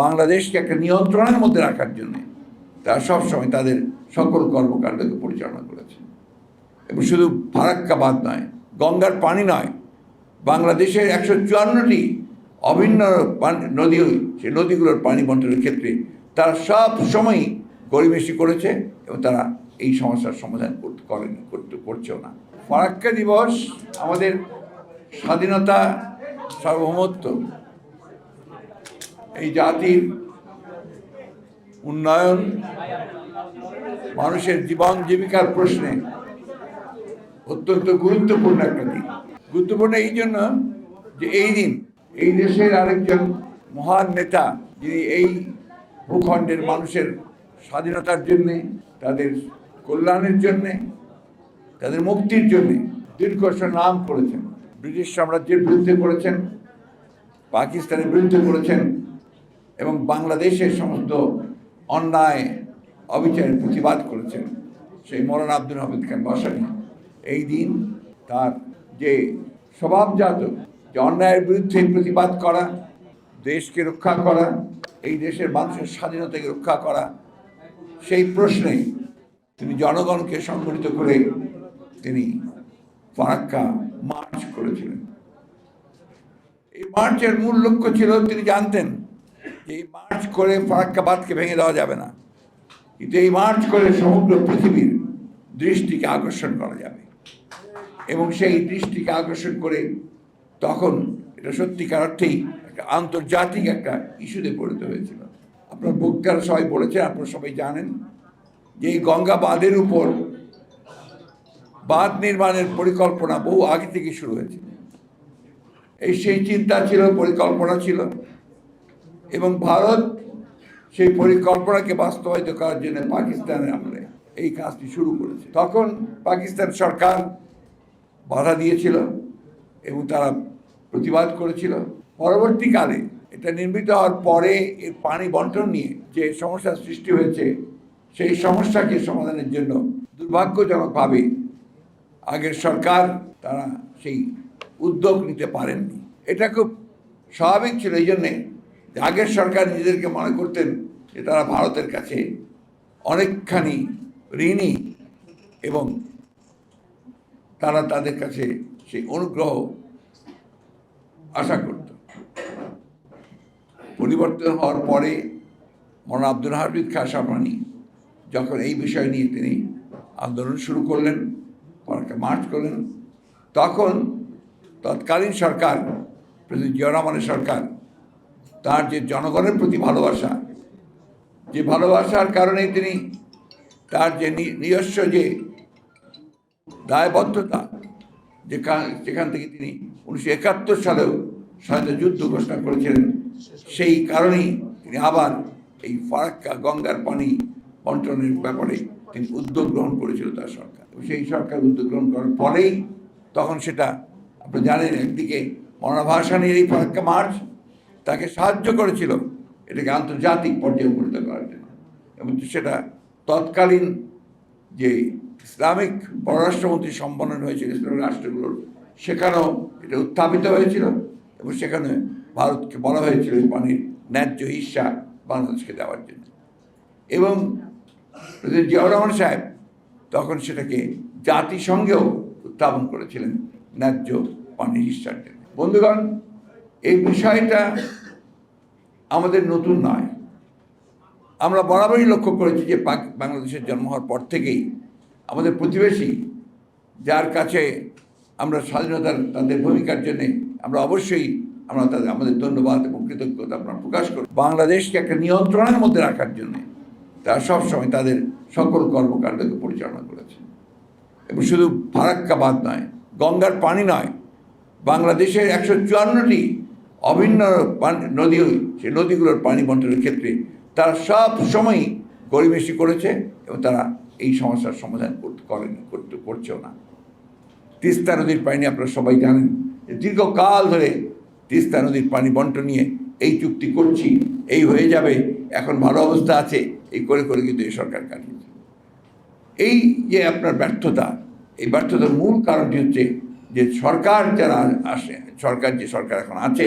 বাংলাদেশকে একটা নিয়ন্ত্রণের মধ্যে রাখার জন্য তারা সবসময় তাদের সকল কর্মকাণ্ডকে পরিচালনা করেছে। এবং শুধু ফারাক্কাবাদ নয়, গঙ্গার পানি নয়, বাংলাদেশের একশো চুয়ান্নটি অভিন্ন নদী, সেই নদীগুলোর পানি বন্টনের ক্ষেত্রে তারা সব সময়ই গরিবেশি করেছে এবং তারা এই সমস্যার সমাধান করেনি, করতে করছেও না। ফারাক্কা দিবস আমাদের স্বাধীনতা সার্বভৌমত্ব এই জাতির উন্নয়ন, মানুষের জীবন জীবিকার প্রশ্নে অত্যন্ত গুরুত্বপূর্ণ একটা দিন গুরুত্বপূর্ণ এই জন্য যে এই দিন এই দেশের আরেকজন মহান নেতা যিনি এই ভূখণ্ডের মানুষের স্বাধীনতার জন্যে, তাদের কল্যাণের জন্যে, তাদের মুক্তির জন্যে দীর্ঘ নাম করেছেন। ব্রিটিশ সাম্রাজ্যের বিরুদ্ধে করেছেন, পাকিস্তানের বিরুদ্ধে করেছেন এবং বাংলাদেশের সমস্ত অন্যায়, অবিচারের প্রতিবাদ করেছেন সেই মৌলানা আব্দুল হামিদ খান বাসানি। এই দিন তার যে স্বভাবজাত যে অন্যায়ের বিরুদ্ধে প্রতিবাদ করা, দেশকে রক্ষা করা, এই দেশের মানুষের স্বাধীনতাকে রক্ষা করা, সেই প্রশ্নে তিনি জনগণকে সংগঠিত করে তিনি ফারাক্কা মার্চ করেছিলেন। এই মার্চের মূল লক্ষ্য ছিল, তিনি জানতেন যে এই মার্চ করে ফারাক্কাবাদকে ভেঙে দেওয়া যাবে না। কিন্তু এই মার্চ করে সমগ্র পৃথিবীর দৃষ্টিকে আকর্ষণ করা যাবে। এবং সেই দৃষ্টিকে আকর্ষণ করে তখন এটা সত্যিকার অর্থেই একটা আন্তর্জাতিক একটা ইস্যুতে পরিণত হয়েছিল। আপনার বক্তারা সবাই বলেছেন, আপনারা সবাই জানেন যে এই গঙ্গা বাঁধের উপর বাঁধ নির্মাণের পরিকল্পনা বহু আগে থেকে শুরু হয়েছিল এই সেই চিন্তা ছিল, পরিকল্পনা ছিল এবং ভারত সেই পরিকল্পনাকে বাস্তবায়িত করার জন্য পাকিস্তানের আমলে এই কাজটি শুরু করেছে। তখন পাকিস্তান সরকার বাধা দিয়েছিল এবং তারা প্রতিবাদ করেছিল। পরবর্তীকালে এটা নির্মিত হওয়ার পরে এর পানি বন্টন নিয়ে যে সমস্যার সৃষ্টি হয়েছে, সেই সমস্যাকে সমাধানের জন্য দুর্ভাগ্যজনকভাবে আগের সরকার তারা সেই উদ্যোগ নিতে পারেননি। এটা খুব স্বাভাবিক ছিল, এই জন্যে আগের সরকার নিজেদেরকে মনে করতেন যে তারা ভারতের কাছে অনেকখানি ঋণী এবং তারা তাদের কাছে সেই অনুগ্রহ আশা করত। পরিবর্তন হওয়ার পরে মৌলানা আব্দুল হামিদ খা সামানি যখন এই বিষয় নিয়ে তিনি আন্দোলন শুরু করলেন পরে মার্চ করলেন, তখন তৎকালীন সরকার, প্রেসিডেন্ট জিয়া রহমানের সরকার তার যে জনগণের প্রতি ভালোবাসা, যে ভালোবাসার কারণে তিনি তার যে নিজস্ব যে দায়বদ্ধতা, যেখান যেখান থেকে তিনি উনিশশো একাত্তর সালেও স্বাধীনতা যুদ্ধ ঘোষণা করেছিলেন, সেই কারণেই তিনি আবার এই ফারাক্কা গঙ্গার পানি বন্টনের ব্যাপারে তিনি উদ্যোগ গ্রহণ করেছিল তার সরকার। সেই সরকার উদ্যোগ গ্রহণ করার পরেই তখন সেটা আপনি জানেন, একদিকে মৌলানা ভাসানির এই ফারাক্কা মার্চ তাকে সাহায্য করেছিল। এটাকে আন্তর্জাতিক পর্যায়ে উপনীত করার জন্য। এবং সেটা তৎকালীন যে ইসলামিক পররাষ্ট্রমন্ত্রী সম্মেলন হয়েছিল, ইসলামিক রাষ্ট্রগুলোর, সেখানেও এটা উত্থাপিত হয়েছিল এবং সেখানে ভারতকে বলা হয়েছিল পানির ন্যায্য হিস্সা বাংলাদেশকে দেওয়ার জন্য। এবং প্রেসিডেন্ট জিয়াউর রহমান সাহেব তখন সেটাকে জাতিসংঘেও উত্থাপন করেছিলেন ন্যায্য পানির হিস্সার জন্য। বন্ধুগণ এই বিষয়টা আমাদের নতুন নয়। আমরা বরাবরই লক্ষ্য করেছি যে পাক, বাংলাদেশের জন্ম হওয়ার পর থেকেই আমাদের প্রতিবেশী, যার কাছে আমরা স্বাধীনতার তাদের ভূমিকার জন্যে আমরা অবশ্যই আমরা তাদের, আমাদের ধন্যবাদ এবং কৃতজ্ঞতা আমরা প্রকাশ করি। বাংলাদেশকে একটা নিয়ন্ত্রণের মধ্যে রাখার জন্যে তারা সবসময় তাদের সকল কর্মকাণ্ডকে পরিচালনা করেছে। এবং শুধু ফারাক্কাবাদ নয়, গঙ্গার পানি নয়, বাংলাদেশের একশো চুয়ান্নটি অভিন্ন নদী সেই নদীগুলোর পানি বন্টনের ক্ষেত্রে তারা সব সময়ই গরিবেশি করেছে এবং তারা এই সমস্যার সমাধান করতে করেনি, করতে করছেও না। তিস্তা নদীর পানি আপনারা সবাই জানেন দীর্ঘকাল ধরে তিস্তা নদীর পানি বন্টন নিয়ে এই চুক্তি করছি, এই হয়ে যাবে, এখন ভালো অবস্থা আছে, এই করে করে কিন্তু এই সরকার কাটিয়েছে এই যে আপনার ব্যর্থতা, এই ব্যর্থতার মূল কারণটি হচ্ছে যে সরকার যারা আসে সরকার যে সরকার এখন আছে